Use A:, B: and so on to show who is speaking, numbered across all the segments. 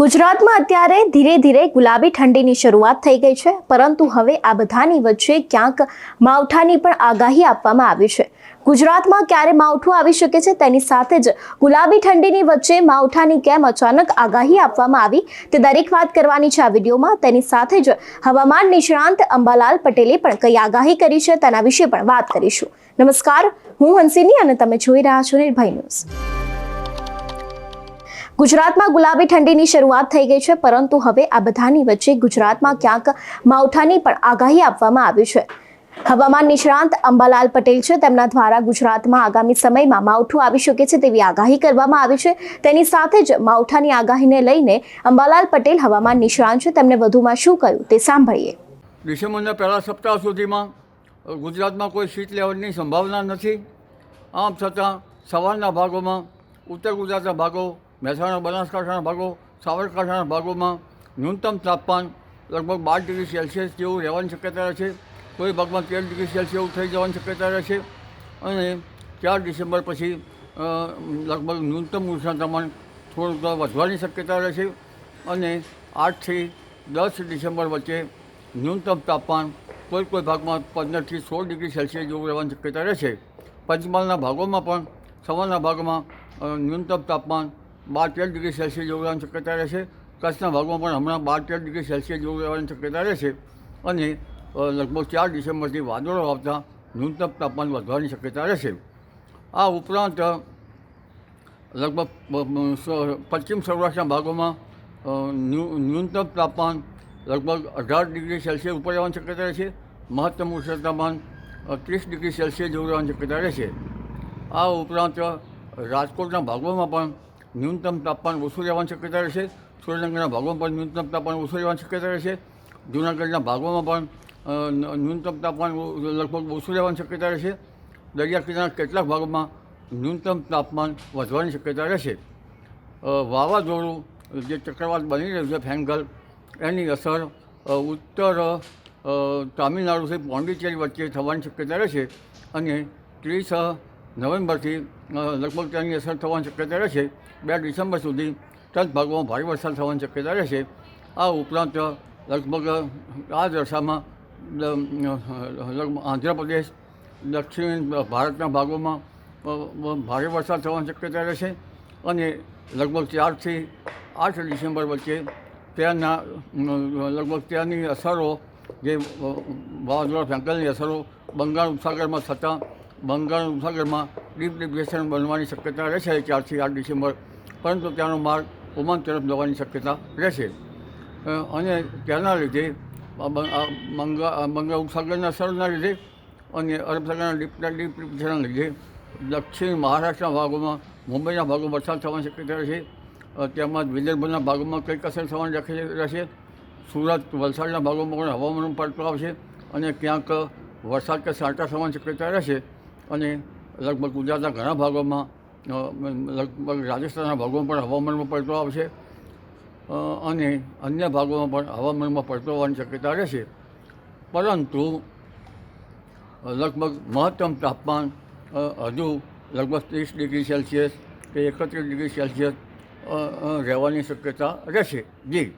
A: ગુજરાતમાં અત્યારે ધીરે ધીરે ગુલાબી ઠંડીની શરૂઆત થઈ ગઈ છે, પરંતુ હવે આ બધાની વચ્ચે ક્યાંક માવઠાની પણ આગાહી આપવામાં આવી છે. ગુજરાતમાં ક્યારે માવઠું આવી શકે છે તેની સાથે જ ગુલાબી ઠંડીની વચ્ચે માવઠાની કેમ અચાનક આગાહી આપવામાં આવી તે દરેક વાત કરવાની છે આ વિડીયોમાં. તેની સાથે જ હવામાન નિષ્ણાંત અંબાલાલ પટેલે પણ કઈ આગાહી કરી છે તેના વિશે પણ વાત કરીશું. નમસ્કાર, હું હંસિની અને તમે જોઈ રહ્યા છો નિર્ભય ન્યૂઝ. ગુજરાતમાં ગુલાબી ઠંડીની શરૂઆત થઈ ગઈ છે, પરંતુ હવે આ બધાની વચ્ચે ગુજરાતમાં ક્યાંક માવઠાની પણ આગાહી આપવામાં આવી છે. હવામાન નિષ્ણાંત અંબાલાલ પટેલ છે. તેમના દ્વારા ગુજરાતમાં આગામી સમયમાં માવઠું આવી શકે છે તેવી આગાહી કરવામાં આવી છે. તેની સાથે જ માવઠાની આગાહીને લઈને અંબાલાલ પટેલ હવામાન નિષ્ણાંત છે. તેમણે વધુમાં શું કહ્યું તે સાંભળીએ.
B: ડિસેમ્બરના પહેલા સપ્તાહ સુધીમાં ગુજરાતમાં કોઈ શીત લેવલની સંભાવના નથી. આમ છતાં સવારના ભાગોમાં ઉત્તર ગુજરાતના ભાગો મહેસાણા બનાસકાંઠાના ભાગો સાબરકાંઠાના ભાગોમાં ન્યૂનતમ તાપમાન લગભગ બાર ડિગ્રી સેલ્સિયસ જેવું રહેવાની શક્યતા છે. કોઈ ભાગમાં તેર ડિગ્રી સેલ્સિયસ જેવું થઈ જવાની શક્યતા રહે છે. અને ચાર ડિસેમ્બર પછી લગભગ ન્યૂનતમ ઉષ્ણતામાન થોડુંક વધવાની શક્યતા રહે છે. અને આઠથી દસ ડિસેમ્બર વચ્ચે ન્યૂનતમ તાપમાન કોઈ કોઈ ભાગમાં પંદરથી સોળ ડિગ્રી સેલ્સિયસ જેવું રહેવાની શક્યતા રહે છે. પંચમહાલના ભાગોમાં પણ, સવારના ભાગમાં ન્યૂનતમ તાપમાન બાર તેર ડિગ્રી સેલ્સિયસ જેવું રહેવાની શક્યતા રહેશે. કચ્છના ભાગમાં પણ હમણાં બાર તેર ડિગ્રી સેલ્સિયસ જેવું રહેવાની શક્યતા રહે છે અને લગભગ ચાર ડિસેમ્બરથી વાદળો આવતા ન્યૂનતમ તાપમાન વધવાની શક્યતા રહેશે. આ ઉપરાંત લગભગ પશ્ચિમ સૌરાષ્ટ્રના ભાગોમાં ન્યૂનતમ તાપમાન લગભગ અઢાર ડિગ્રી સેલ્સિયસ ઉપર રહેવાની શક્યતા રહે છે મહત્તમ ઉષ્ણતામાન ત્રીસ ડિગ્રી સેલ્સિયસ જેવું રહેવાની શક્યતા રહેશે. આ ઉપરાંત રાજકોટના ભાગોમાં પણ ન્યૂનતમ તાપમાન ઓછું રહેવાની શક્યતા રહેશે. સુરેન્દ્રનગરના ભાગોમાં પણ ન્યૂનતમ તાપમાન ઓછું રહેવાની શક્યતા રહેશે. જૂનાગઢના ભાગોમાં પણ ન્યૂનતમ તાપમાન લગભગ ઓછું રહેવાની શક્યતા રહેશે. દરિયા કિનારાના કેટલાક ભાગોમાં ન્યૂનતમ તાપમાન વધવાની શક્યતા રહેશે. વાવાઝોડું, જે ચક્રવાત બની રહ્યું છે, ફેંગલ, એની અસર ઉત્તર તામિલનાડુથી પોંડિચેરી વચ્ચે થવાની શક્યતા રહેશે અને ત્રીસ નવેમ્બરથી લગભગ તેની અસર થવાની શક્યતા રહેશે. બે ડિસેમ્બર સુધી તત ભાગોમાં ભારે વરસાદ થવાની શક્યતા રહેશે. આ ઉપરાંત લગભગ આ દશામાં આંધ્રપ્રદેશ, દક્ષિણ ભારતના ભાગોમાં ભારે વરસાદ થવાની શક્યતા રહેશે. અને લગભગ ચારથી આઠ ડિસેમ્બર વચ્ચે ત્યાંના લગભગ ત્યાંની અસરો જે વાવાઝોડા ફેંકલની અસરો બંગાળ ઉપસાગરમાં થતાં બંગાળ ઉપસાગરમાં ડીપ ડિપ્રેશન બનવાની શક્યતા રહેશે ચારથી આઠ ડિસેમ્બર, પરંતુ ત્યાંનો માર્ગ ઓમાન તરફ જવાની શક્યતા રહેશે. અને તેના લીધે બંગા બંગાળ ઉપસાગરના સરળના લીધે અને અરબ સાગરના ડીપ ડીપ ડિપ્રેશનના લીધે દક્ષિણ મહારાષ્ટ્રના ભાગોમાં, મુંબઈના ભાગો વરસાદ થવાની શક્યતા રહેશે. તેમજ વિદર્ભના ભાગોમાં કંઈક અસર થવાની રહેશે. સુરત વલસાડના ભાગોમાં પણ હવામાન પડતો આવશે અને ક્યાંક વરસાદ કે સાંટા થવાની શક્યતા રહેશે. અને લગભગ ગુજરાતના ઘણા ભાગોમાં લગભગ રાજસ્થાનના ભાગોમાં પણ હવામાનમાં પડતો આવશે. અને અન્ય ભાગોમાં પણ હવામાનમાં પડતો હોવાની શક્યતા રહેશે. પરંતુ, લગભગ મહત્તમ તાપમાન હજુ લગભગ ત્રીસ ડિગ્રી સેલ્સિયસ કે એકત્રીસ ડિગ્રી સેલ્સિયસ રહેવાની શક્યતા રહેશે. જી.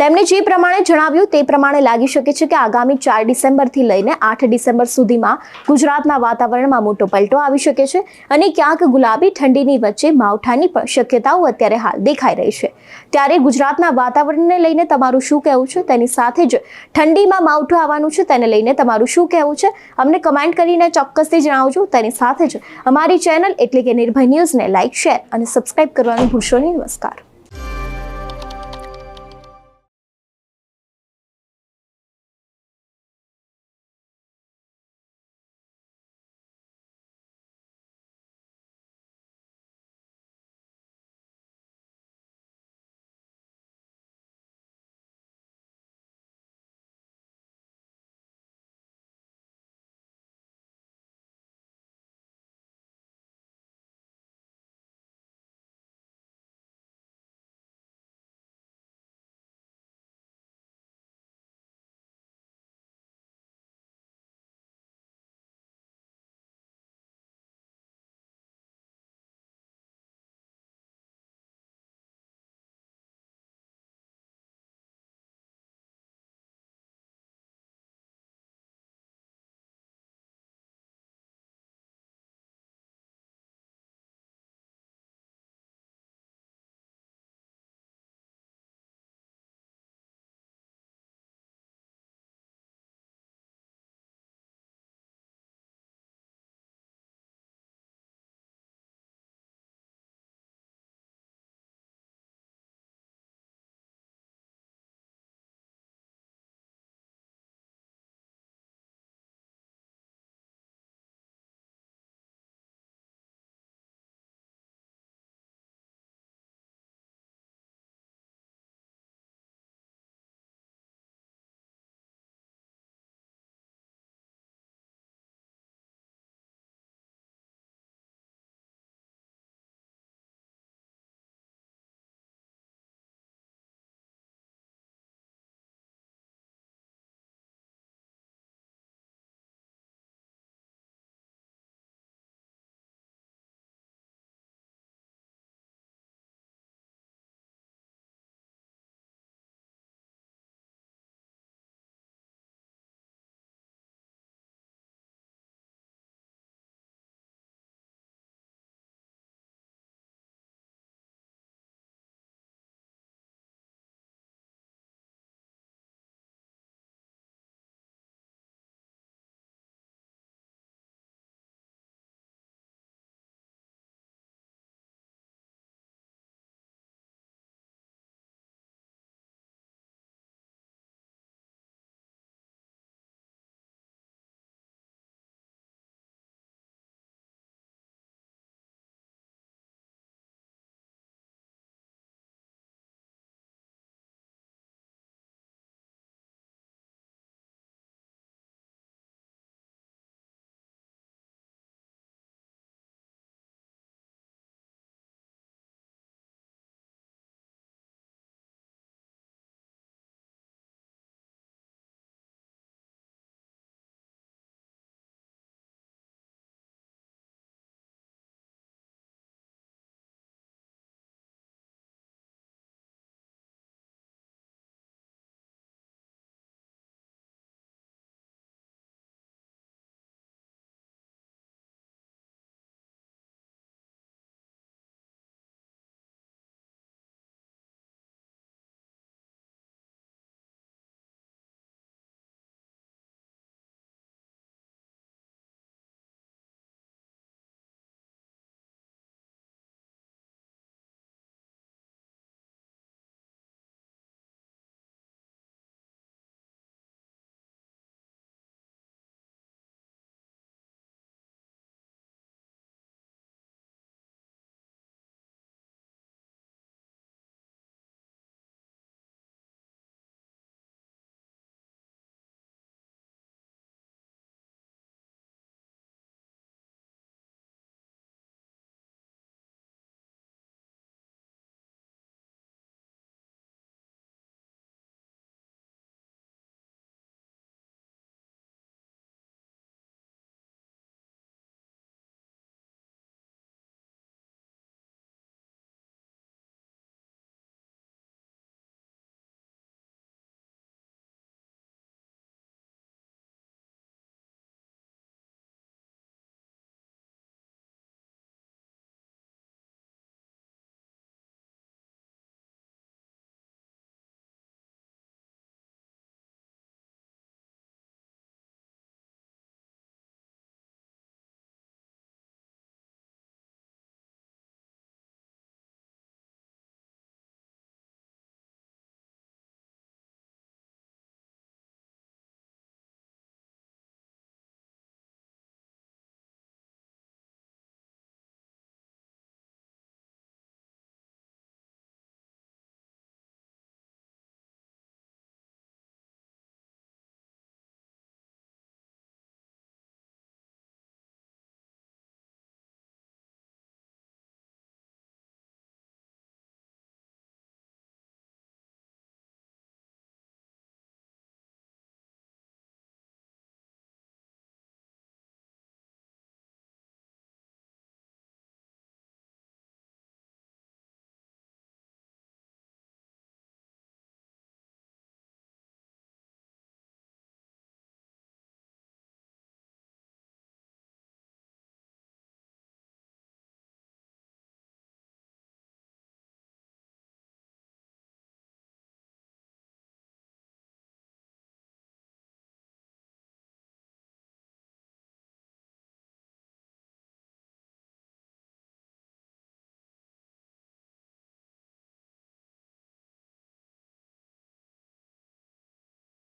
A: તેમણે જે પ્રમાણે જણાવ્યું તે પ્રમાણે લાગી શકે છે કે આગામી ચાર ડિસેમ્બરથી લઈને આઠ ડિસેમ્બર સુધીમાં ગુજરાતના વાતાવરણમાં મોટો પલટો આવી શકે છે અને ક્યાંક ગુલાબી ઠંડીની વચ્ચે માવઠાની પણ શક્યતાઓ અત્યારે હાલ દેખાઈ રહી છે. ત્યારે ગુજરાતના વાતાવરણને લઈને તમારું શું કહેવું છે? તેની સાથે જ ઠંડીમાં માવઠું આવવાનું છે, તેને લઈને તમારું શું કહેવું છે? અમને કમેન્ટ કરીને ચોક્કસથી જણાવજો. તેની સાથે જ અમારી ચેનલ એટલે કે નિર્ભય ન્યૂઝને લાઇક શેર અને સબસ્ક્રાઇબ કરવાનું ભૂલશો નહીં. નમસ્કાર.